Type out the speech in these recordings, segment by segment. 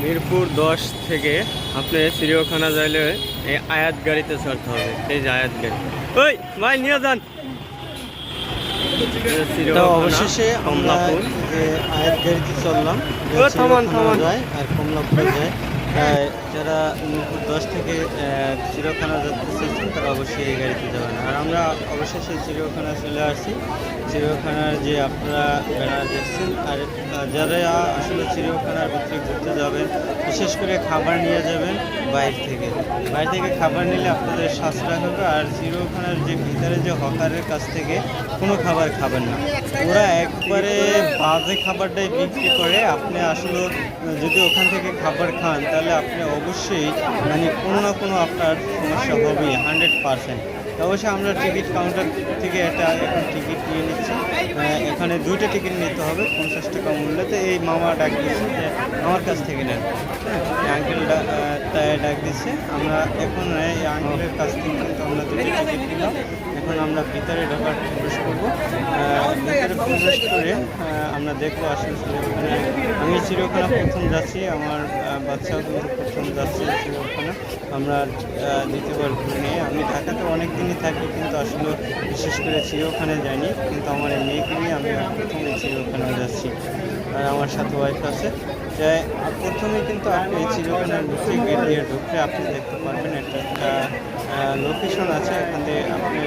মিরপুর দশ থেকে আপনি চিড়িয়াখানা যাইলে এই আয়াত গাড়িতে চড়তে হবে এই যে আয়াত গাড়ি। ওই ভাই নিয়ে যান। তো অবশেষে আমরা যে আয়াত গাড়িতে চললাম। থামান, থামান। যায় আর কমলাপুরে যায়। যারা মিরপুর দশ থেকে চিড়িয়াখানা যেতে চাইছেন, তারা অবশ্যই এই গাড়িতে যাবেন। আর আমরা অবশেষে চিড়িয়াখানা চলে আসছি। চিড়িয়াখানার যে আপনারা ব্যানার দেখছেন, আর যারা আসলে চিড়িয়াখানার ভিতরে ঘুরতে যাবেন, বিশেষ করে খাবার নিয়ে যাবেন, বাইরে থেকে। বাইরে থেকে খাবার নিলে আপনাদের সাশ্রয় হবে, আর চিড়িয়াখানার যে ভিতরে যে হকারের কাছ থেকে কোনো খাবার খাবেন না। ওরা একবারে বাজে খাবারটাই বিক্রি করে। আপনি আসলে যদি ওখান থেকে খাবার খান, তাহলে আপনি অবশ্যই মানে কোনো না কোনো আপনার সমস্যা হবেই হান্ড্রেড পারসেন্ট অবশ্যই আমরা টিকিট কাউন্টার থেকে একটা এখন টিকিট নিয়ে নিচ্ছি। এখানে দুইটা টিকিট নিতে হবে পঞ্চাশ টাকা মূল্যতে এই মামা ডাক দিচ্ছে যে আমার কাছ থেকে নেন। হ্যাঁ আঙ্কেল তাই ডাক দিচ্ছে আমরা এখন, এই আঙ্কেলের কাছ থেকে কিন্তু আমরা দুটো টিকিট নিলাম। এখন আমরা ভিতরে ঢোকার প্রবেশ করব। ভিতরে প্রবেশ করে আমরা দেখব আসলে ওখানে আমি চিড়িয়াখানা প্রথম যাচ্ছি, আমার বাচ্চাও কিন্তু প্রথম যাচ্ছে চিড়িয়াখানা। আমরা দ্বিতীয়বার ঘুরে নিয়ে, আমি ঢাকাতে অনেক দিনই থাকি, কিন্তু আসলে বিশেষ করে চিড়িয়াখানে যাইনি, কিন্তু আমার মেয়েকে নিয়ে আমি প্রথমে চিড়িয়াখানা যাচ্ছি। আর আমার সাথে ওয়াইফ আছে। প্রথমে কিন্তু আপনি চিড়িয়াখানার ভিতরে গেট দিয়ে ঢুকলে আপনি দেখতে পারবেন একটা লোকেশন আছে এখান থেকে আপনি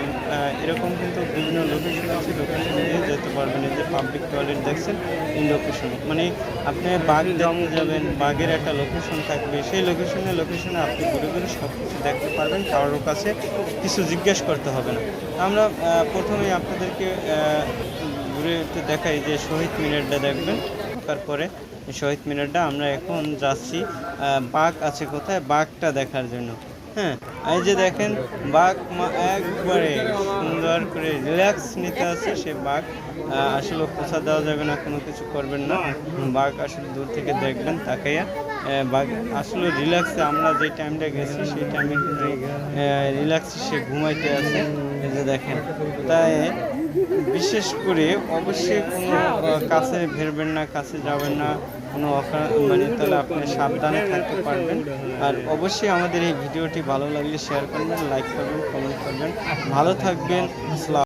এরকম কিন্তু বিভিন্ন লোকেশন আছে লোকেশনে যেতে পারবেন এই যে পাবলিক টয়লেট দেখছেন এই লোকেশন মানে আপনি বাঘ দেখতে যাবেন বাঘের একটা লোকেশন থাকবে সেই লোকেশনে লোকেশনে আপনি ঘুরে ঘুরে সব কিছু দেখতে পারবেন কারোর কাছে কিছু জিজ্ঞেস করতে হবে না। আমরা আহ, প্রথমেই আপনাদেরকে ঘুরে একটু দেখাই যে শহীদ মিনারটা দেখবেন তারপরে শহীদ মিনারটা আমরা এখন যাচ্ছি বাঘ আছে কোথায় বাঘটা দেখার জন্য। হ্যাঁ এই যে দেখেন, বাঘ মা- একবারে সুন্দর করে রিল্যাক্স নিতে আছে, সে বাঘ আসলে পোষা দেওয়া যাবে না, কোনো কিছু করবেন না। বাঘ আসলে দূর থেকে দেখবেন, তাকাইয়া বাঘ আসলে রিল্যাক্সে আমরা যে টাইমটা গেছি, সেই টাইমে কিন্তু রিল্যাক্সে সে ঘুমাইতে আছে। এই যে দেখেন, তাই বিশেষ করে অবশ্যই কোনো কাছে ভেরবেন না কাছে যাবেন না কোনো অফার মানে তাহলে আপনি সাবধানে থাকতে পারবেন। আর অবশ্যই আমাদের এই ভিডিওটি ভালো লাগলে শেয়ার করবেন লাইক করবেন কমেন্ট করবেন। ভালো থাকবেন আসসালাম।